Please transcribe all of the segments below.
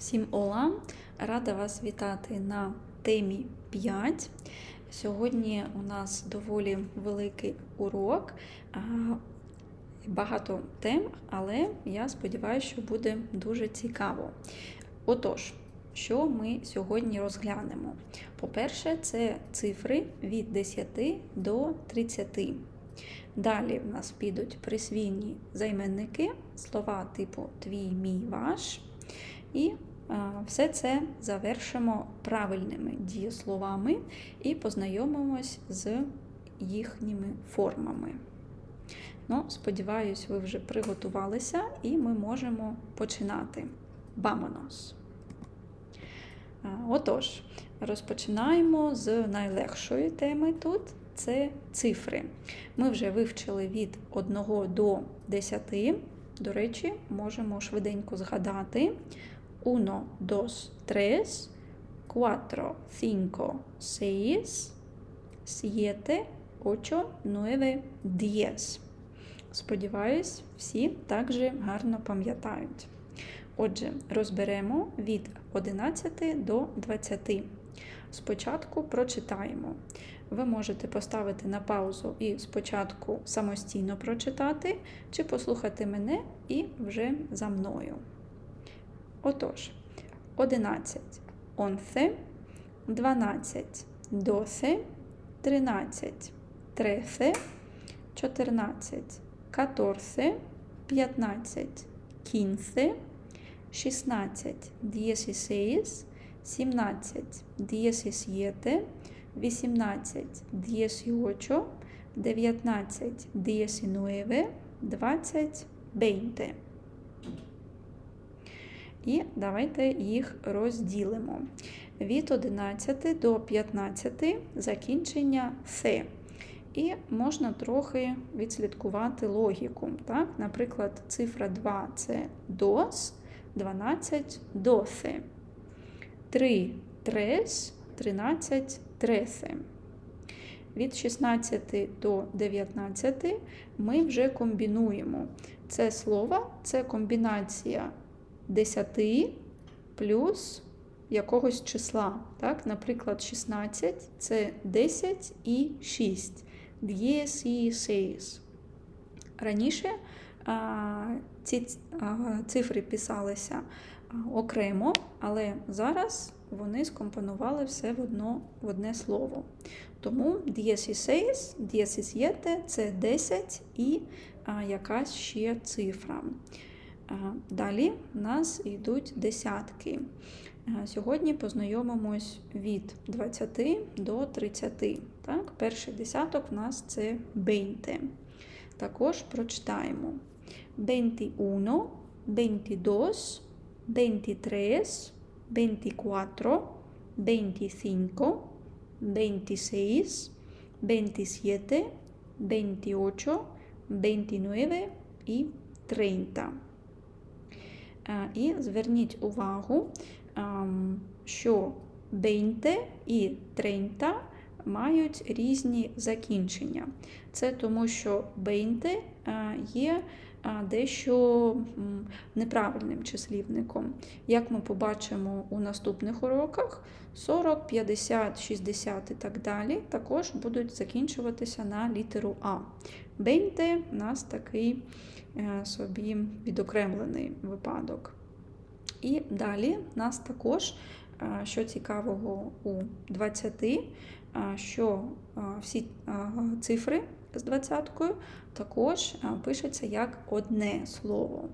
Всім ола! Рада вас вітати на темі 5. Сьогодні у нас доволі великий урок, багато тем, але я сподіваюся, що буде дуже цікаво. Отож, що ми сьогодні розглянемо? По-перше, це цифри від 10 до 30. Далі в нас підуть присвійні займенники, слова типу твій, мій, ваш. І все це завершимо правильними дієсловами і познайомимось з їхніми формами. Ну, сподіваюсь, ви вже приготувалися і ми можемо починати. Бамонос! Отож, розпочинаємо з найлегшої теми тут це цифри. Ми вже вивчили від 1 до 10. До речі, можемо швиденько згадати. Uno, dos, tres, cuatro, cinco, seis, siete, ocho, nueve, diez. Сподіваюсь, всі також гарно пам'ятають. Отже, розберемо від 11 до 20. Спочатку прочитаємо. Ви можете поставити на паузу і спочатку самостійно прочитати, чи послухати мене і вже за мною. Отож, 11, 11, 12, 12, 13, 13, 14, 14, 15, 15, 16, 16, 17, 17, 18, 18, 19, 19, 20, 20. І давайте їх розділимо. Від 11 до 15 закінчення «се». І можна трохи відслідкувати логіку. Так? Наприклад, цифра 2 це дос, 12 досе. 3 трес, 13 тресе. Від 16 до 19 ми вже комбінуємо. Це слово це комбінація 10 плюс якогось числа. Так? Наприклад, 16 це 10 і 6. 10 і 6. Раніше а, ці а, цифри писалися окремо, але зараз вони скомпонували все в, одно, в одне слово. Тому 10 і 6, 10 7 – це 10 і а, якась ще цифра. Далі в нас йдуть десятки. Сьогодні познайомимось від 20 до 30. Так? Перший десяток в нас це 20. Також прочитаємо 21, 22, 23, 24, 25, 26, 27, 28, 29 і 30. І зверніть увагу, що 20 і 30 мають різні закінчення. Це тому, що 20 є дещо неправильним числівником. Як ми побачимо у наступних уроках, 40, 50, 60 і так далі також будуть закінчуватися на літеру А. 20 у нас такий собі відокремлений випадок. І далі нас також, що цікавого у 20, що всі цифри з 20-кою також пишеться як одне слово.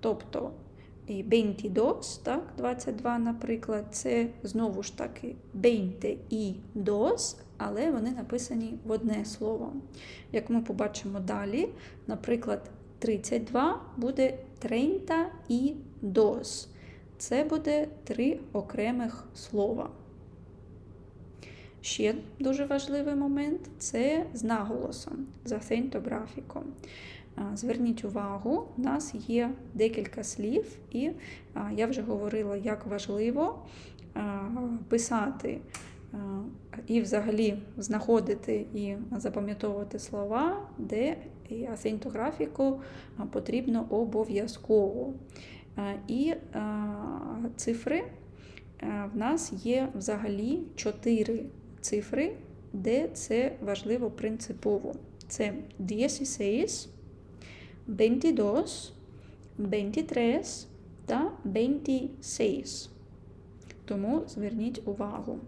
Тобто 22, так, 22, наприклад, це знову ж таки 22, але вони написані в одне слово. Як ми побачимо далі, наприклад, 32 буде 32. Це буде три окремих слова. Ще дуже важливий момент це з наголосом, з акцентографіком. Зверніть увагу, у нас є декілька слів, і я вже говорила, як важливо писати і взагалі знаходити і запам'ятовувати слова, де акцентографіку потрібно обов'язково. І цифри, е, в нас є взагалі чотири цифри, де це важливо принципово. Це 16, 22, 23 та 26. Тому зверніть увагу.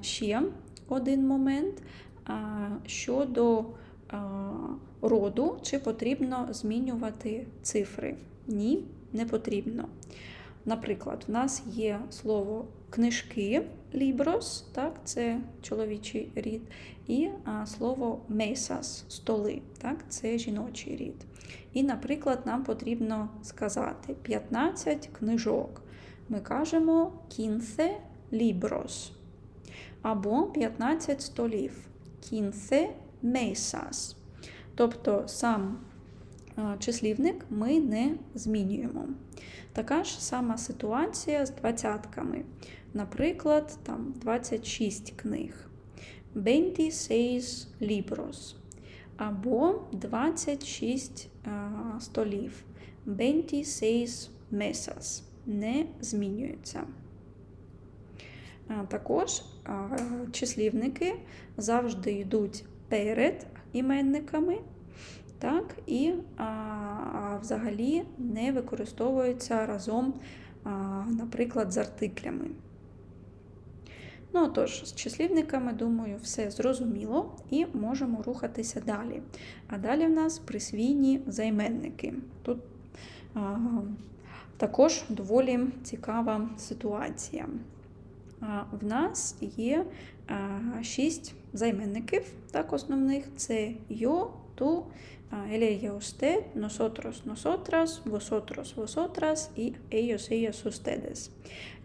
Ще один момент щодо роду, чи потрібно змінювати цифри? Ні, не потрібно. Наприклад, в нас є слово книжки libros, так, це чоловічий рід, і а, слово mesas столи, так, це жіночий рід. І, наприклад, нам потрібно сказати 15 книжок. Ми кажемо 15 libros. Або 15 столів. 15 mesas. Тобто сам числівник ми не змінюємо. Така ж сама ситуація з двадцятками. Наприклад, там 26 книг. 26 libros. Або 26 а, столів. 26 mesas. Не змінюється. А, також а, числівники завжди йдуть перед іменниками. Так, і а, взагалі не використовуються разом, а, наприклад, з артиклями. Ну, тож, з числівниками, думаю, все зрозуміло і можемо рухатися далі. А далі в нас присвійні займенники. Тут а, також доволі цікава ситуація. В нас є шість займенників, так, основних: це йо, ту, ella, usted, nosotros, nosotras, vosotros, і ellos, ellas, ustedes.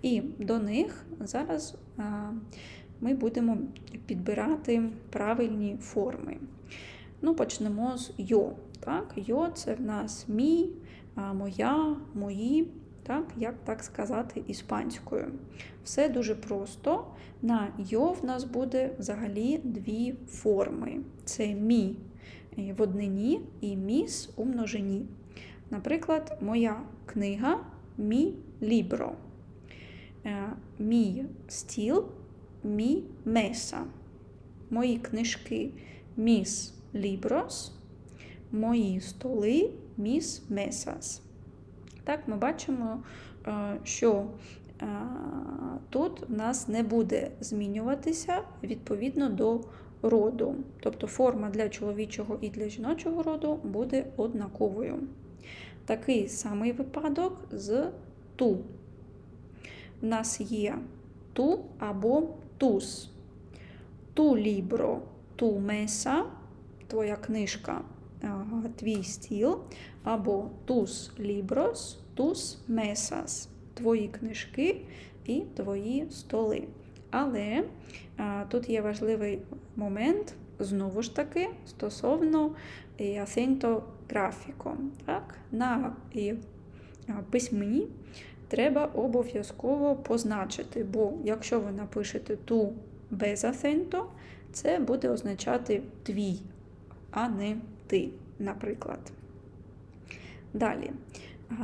І до них зараз ми будемо підбирати правильні форми. Ну, Почнемо з йо. Так? Йо це в нас мій, моя, мої. Так, Як так сказати іспанською? Все дуже просто. На йо в нас буде взагалі дві форми: це мі в однині і міс у множині. Наприклад, моя книга мі лібро. Е, мій стіл, мі меса. Мої книжки міс ліброс, мої столи міс месас. Так, ми бачимо, е, що е, тут в нас не буде змінюватися відповідно до роду. Тобто форма для чоловічого і для жіночого роду буде однаковою. Такий самий випадок з ту в нас є ту або туз. Ту лібро, ту меса, твоя книжка, твій стіл, або туз ліброс, туз месас, твої книжки і твої столи. Але а, тут є важливий момент, знову ж таки, стосовно асенто графіко. Так? На і, а, письмі треба обов'язково позначити, бо якщо ви напишете ту без асенто, це буде означати твій, а не ти, наприклад. Далі.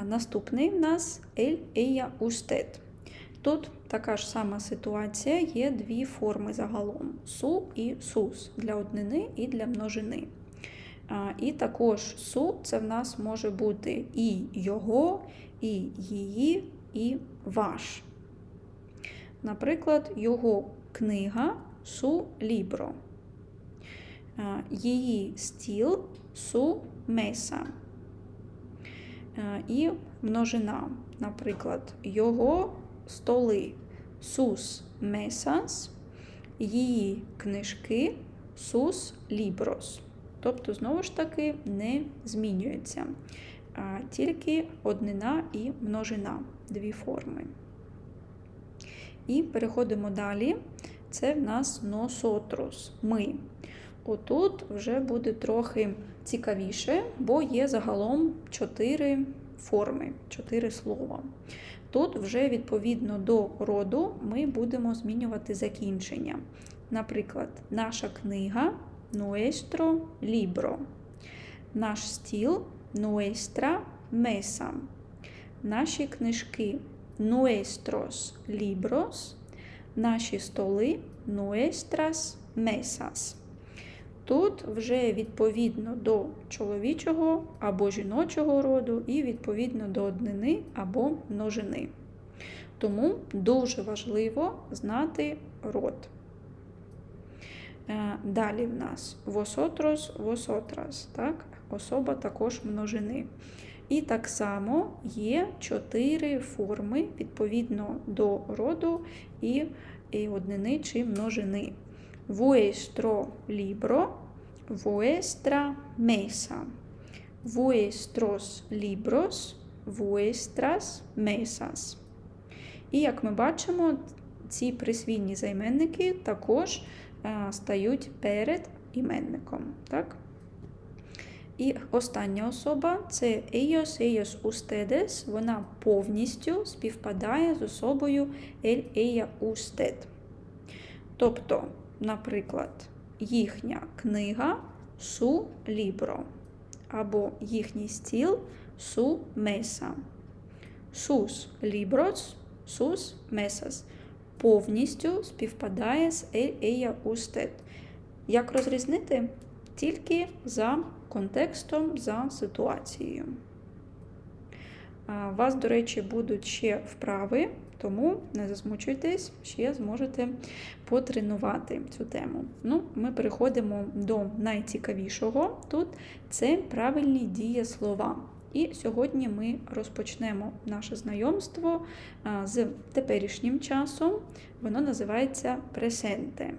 Наступний в нас ель ея устет. Тут така ж сама ситуація, є дві форми загалом: су і сус для однини і для множини. І також су це в нас може бути і його, і її, і ваш. Наприклад, його книга су лібро. Її стіл су меса. І множина, наприклад, його столи сус месас, її книжки сус ліброс. Тобто, знову ж таки, не змінюється. Тільки однина і множина дві форми. І переходимо далі. Це в нас носотрос. Ми. Отут вже буде трохи цікавіше, бо є загалом чотири форми, чотири слова. Тут вже відповідно до роду ми будемо змінювати закінчення. Наприклад, наша книга nuestro libro, наш стіл nuestra mesa, наші книжки nuestros libros, наші столи nuestras mesas. Тут вже відповідно до чоловічого або жіночого роду, і відповідно до однини або множини. Тому дуже важливо знати род. Е, Далі в нас восотрос, восотрас, так? особа також множини. І так само є чотири форми відповідно до роду і, і однини чи множини. Vuestro libro, vuestra mesa. Vuestros libros, vuestras mesas. І як ми бачимо, ці присвійні займенники також а, стають перед іменником. Так? І остання особа це ellos, ellos, ustedes. Вона повністю співпадає з особою el, ella, usted. Тобто, наприклад, їхня книга su libro, або їхній стіл su mesa. Sus libros, sus mesas. Повністю співпадає з ella, usted. Як розрізнити? Тільки за контекстом, за ситуацією. Вас, до речі, будуть ще вправи, тому не засмучуйтесь, ще зможете потренувати цю тему. Ну, Ми переходимо до найцікавішого тут це правильні дієслова. І сьогодні ми розпочнемо наше знайомство з теперішнім часом. Воно називається пресенте.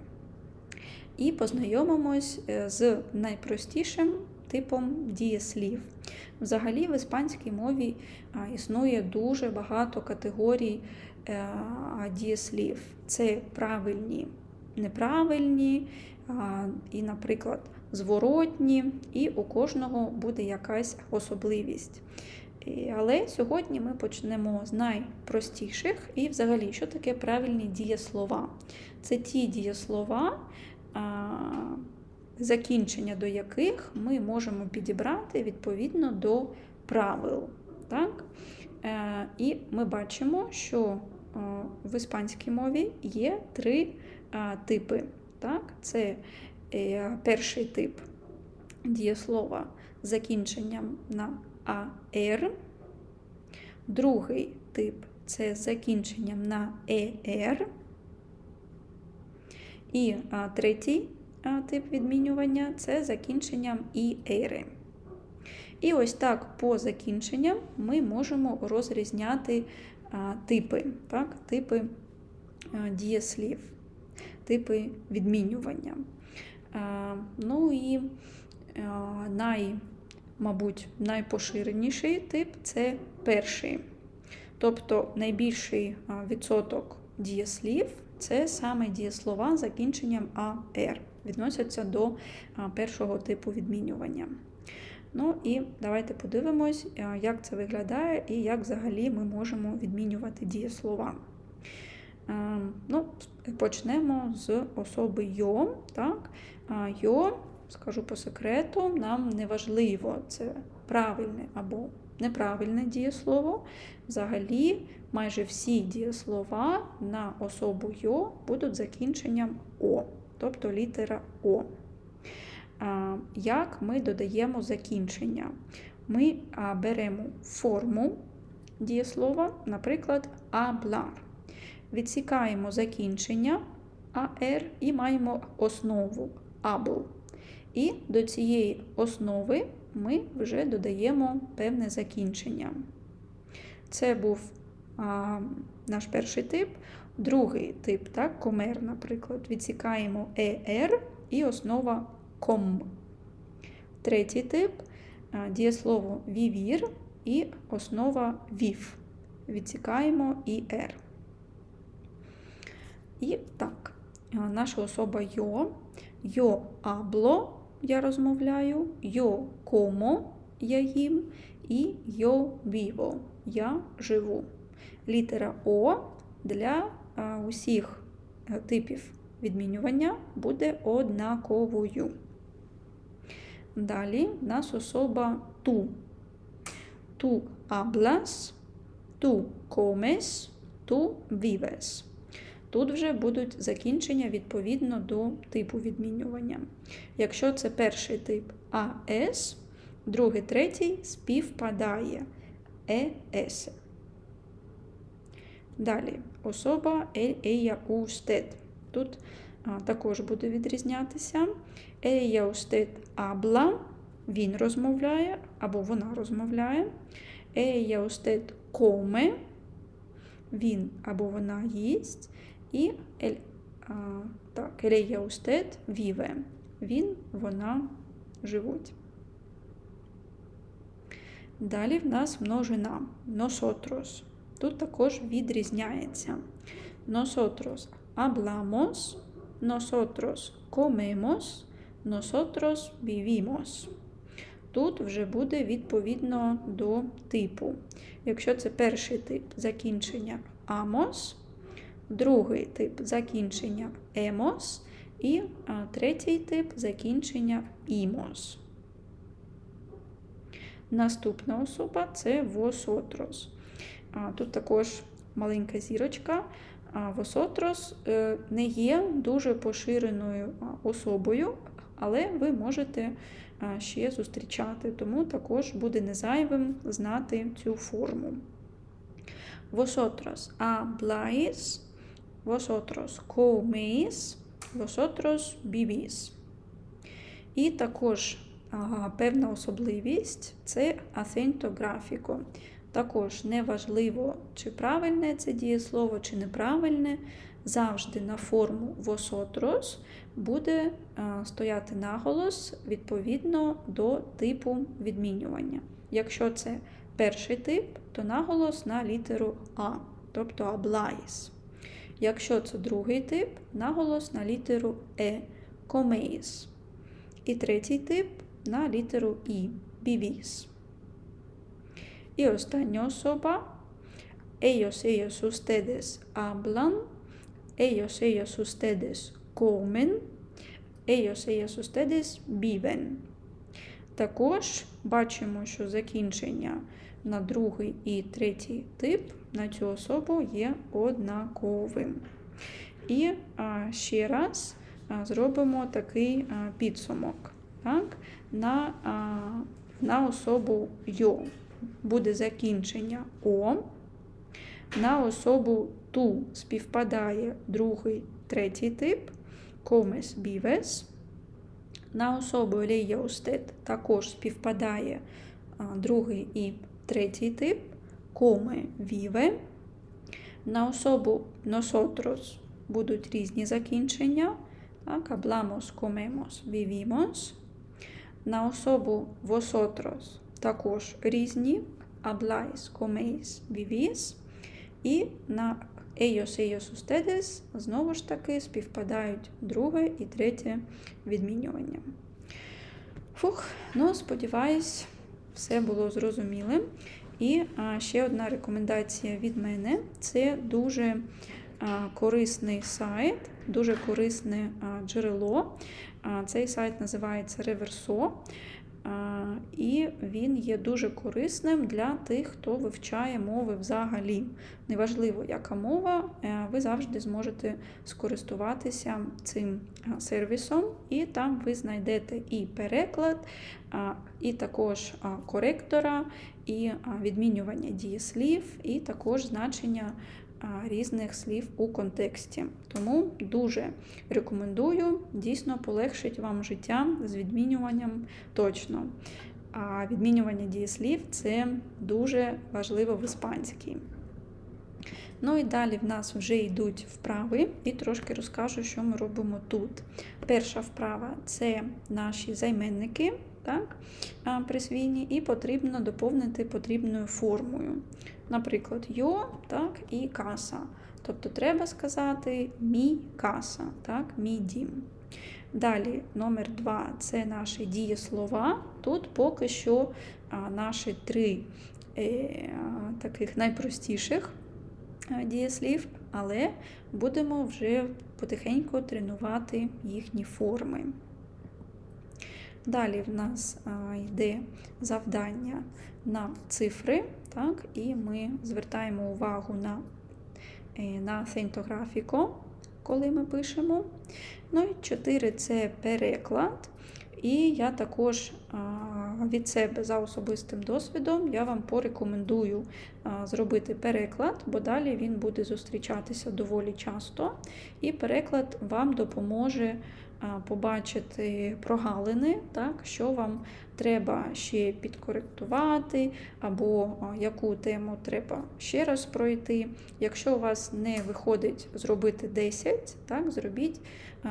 І познайомимось з найпростішим типом дієслів. Взагалі, в іспанській мові існує дуже багато категорій е, дієслів. Це правильні, неправильні, і, наприклад, зворотні, і у кожного буде якась особливість. Але сьогодні ми почнемо з найпростіших і, взагалі, що таке правильні дієслова. Це ті дієслова, закінчення до яких ми можемо підібрати відповідно до правил. Так? Е, і ми бачимо, що в іспанській мові є три типи. Так? Це е, перший тип дієслова з закінченням на АР, другий тип це з закінченням на ЕР. І третій тип відмінювання це закінченням і ери. І ось так по закінченням ми можемо розрізняти типи, так, типи дієслів, типи відмінювання. Ну і най, мабуть, найпоширеніший тип це перший. Тобто найбільший відсоток дієслів це саме дієслова закінченням АР відносяться до першого типу відмінювання. Ну і давайте подивимось, як це виглядає і як взагалі ми можемо відмінювати дієслова. Ну, Почнемо з особи йо. Так? Йо, скажу по секрету, нам не важливо, це правильне або неправильне дієслово. Взагалі, майже всі дієслова на особу йо будуть закінченням О тобто літера О. Як ми додаємо закінчення? Ми беремо форму дієслова, наприклад, аблар. Відсікаємо закінчення АР і маємо основу абл. І до цієї основи ми вже додаємо певне закінчення. Це був а, наш перший тип. Другий тип, так, комер, наприклад, відсікаємо «ер» і основа ком. Третій тип дієслово вівір і основа вів. Відсікаємо «ір». І так, наша особа йо, йо абло я розмовляю, йо комо я їм і йо віво я живу. Літера О для усіх е, типів відмінювання буде однаковою. Далі в нас особа ту. Ту аблас, tu comes, tu vives. Тут вже будуть закінчення відповідно до типу відмінювання. Якщо це перший тип АС, другий, третій співпадає ЕС. Далі особа «Ella usted». Тут а, також буде відрізнятися. «Ella usted habla» він розмовляє або вона розмовляє. «Ella usted come» він або вона їсть. І «El, а, так, «Ella usted vive» він, вона живуть. Далі в нас множина nosotros. Тут також відрізняється. Nosotros hablamos, nosotros comemos, nosotros vivimos. Тут вже буде відповідно до типу. Якщо це перший тип закінчення amos, другий тип закінчення emos і третій тип закінчення imos. Наступна особа це vosotros. Тут також маленька зірочка. Восотрос е, не є дуже поширеною особою, але ви можете ще зустрічати, тому також буде незайвим знати цю форму. Vosotros habláis, vosotros coméis, vosotros vivís. І також певна особливість це асентографіко. Також неважливо, чи правильне це дієслово, чи неправильне, завжди на форму «vosotros» буде стояти наголос відповідно до типу відмінювання. Якщо це перший тип, то наголос на літеру А, тобто «ablais». Якщо це другий тип, наголос на літеру Е «comeis». І третій тип на літеру І «bivis». І остання особа. Ellos, ellos, ustedes hablan. Ellos, ellos, ustedes comen. Ellos, ellos, ustedes viven. Також бачимо, що закінчення на другий і третій тип на цю особу є однаковим. І а, ще раз а, зробимо такий а, підсумок так, на, а, на особу йо буде закінчення О. На особу ту співпадає другий, третій тип, комес бівес. На особу леяустет також співпадає другий і третій тип, коме віве. На особу носотрос будуть різні закінчення. Так, hablamos, comemos, vivimos. На особу vosotros також різні habláis, coméis, vivís. І на ellos, ellos, ustedes знову ж таки співпадають друге і третє відмінювання. Фух, ну, сподіваюсь, все було зрозуміле. І ще одна рекомендація від мене це дуже корисний сайт, дуже корисне джерело. Цей сайт називається Reverso. І він є дуже корисним для тих, хто вивчає мови взагалі. Неважливо, яка мова, е, ви завжди зможете скористуватися цим е, сервісом, і там ви знайдете і переклад, і також коректора, і відмінювання дієслів, і також значення різних слів у контексті. Тому дуже рекомендую, дійсно полегшить вам життя з відмінюванням точно. А відмінювання дієслів це дуже важливо в іспанській. Ну і далі в нас вже йдуть вправи, і трошки розкажу, що ми робимо тут. Перша вправа це наші займенники так, присвійні, і потрібно доповнити потрібною формою. Наприклад, йо так, і каса. Тобто треба сказати мій каса, так, мій дім. Далі, номер два це наші дієслова. Тут поки що наші три е, таких найпростіших дієслів, але будемо вже потихеньку тренувати їхні форми. Далі в нас а, йде завдання на цифри, так, і ми звертаємо увагу на, е, на синтографіку, коли ми пишемо. Ну і 4 це переклад. І я також а, від себе за особистим досвідом я вам порекомендую зробити переклад, бо далі він буде зустрічатися доволі часто. І переклад вам допоможе побачити прогалини, так, що вам треба ще підкоректувати, або яку тему треба ще раз пройти. Якщо у вас не виходить зробити 10, так, зробіть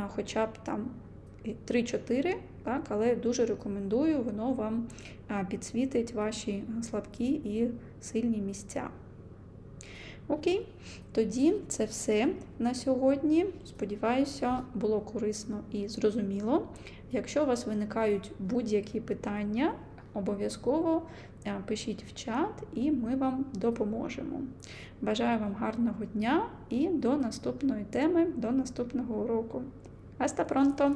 хоча б там 3-4, так, але дуже рекомендую, воно вам підсвітить ваші слабкі і сильні місця. Окей, тоді це все на сьогодні. Сподіваюся, було корисно і зрозуміло. Якщо у вас виникають будь-які питання, обов'язково пишіть в чат і ми вам допоможемо. Бажаю вам гарного дня і до наступної теми, до наступного уроку. Hasta pronto!